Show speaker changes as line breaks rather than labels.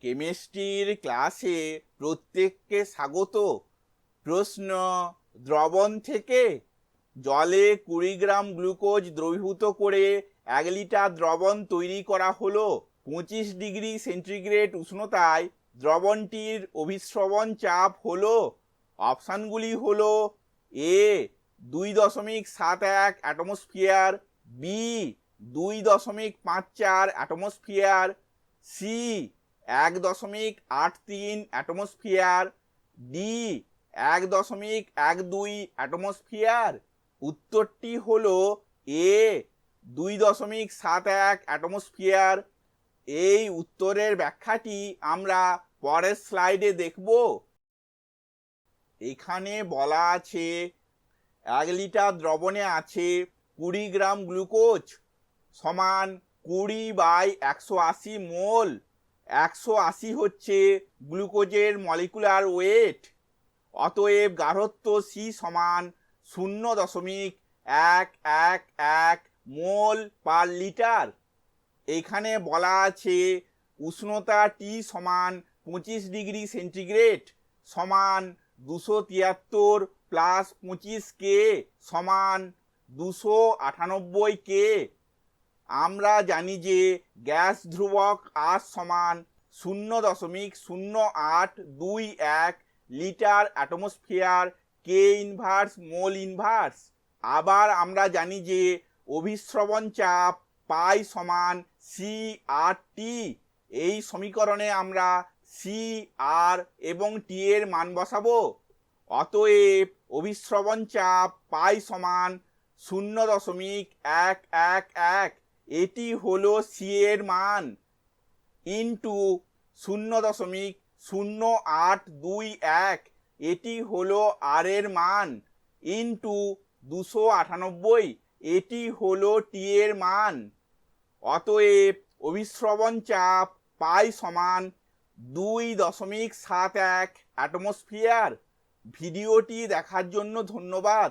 কেমিস্ট্রির ক্লাসে প্রত্যেককে স্বাগত। প্রশ্ন, দ্রবণ থেকে জলে কুড়ি গ্রাম গ্লুকোজ দ্রবীভূত করে এক লিটার দ্রবণ তৈরি করা হলো। পঁচিশ ডিগ্রি সেন্টিগ্রেড উষ্ণতায় দ্রবণটির অভিশ্রবণ চাপ হলো। অপশানগুলি হলো এ, দুই দশমিক সাত এক অ্যাটমসফিয়ার, বি, দুই দশমিক পাঁচ চার অ্যাটমসফিয়ার, সি এক দশমিক আট তিন অ্যাটমসফিয়ার ডি এক দশমিক এক দুই অ্যাটমসফিয়ার। উত্তরটি হলো এ দুই দশমিক সাত এক অ্যাটমসফিয়ার। এই উত্তরের ব্যাখ্যাটি আমরা পরের স্লাইডে দেখব। এখানে বলা আছে, এক লিটার দ্রবণে আছে কুড়ি গ্রাম গ্লুকোজ সমান কুড়ি বাই একশো আশি মোল। একশো আশি হচ্ছে গ্লুকোজের মলিকুলার ওয়েট। অতএব গাঢ়ত্ব সি সমান শূন্য দশমিক এক এক এক মোল পার লিটার। এখানে বলা আছে উষ্ণতা টি সমান পঁচিশ ডিগ্রি সেন্টিগ্রেড সমান দুশো তিয়াত্তর প্লাস পঁচিশ কে সমান দুশো আটানব্বই কে। আমরা জানি যে গ্যাস ধ্রুবক আর সমান শূন্য দশমিক শূন্য আট দুই এক লিটার অ্যাটমসফিয়ার কে ইনভার্স মোল ইনভার্স আবার আমরা জানি যে অভিশ্রবণ চাপ পাই সমান সি আর টি এই সমীকরণে আমরা সি আর এবং টি এর মান বসাবো। অতএব অভিশ্রবণ চাপ পাই সমান শূন্য দশমিক এক এক এক। এটি হলো সি এর মান ইন্টু শূন্য দশমিক শূন্য আট দুই এক। এটি হলো আর এর মান ইন্টু দুশো আটানব্বই। এটি হলো টি এর মান। অতএব অভিশ্রবণ চাপ পাই সমান দুই দশমিক সাত এক অ্যাটমসফিয়ার ভিডিওটি দেখার জন্য ধন্যবাদ।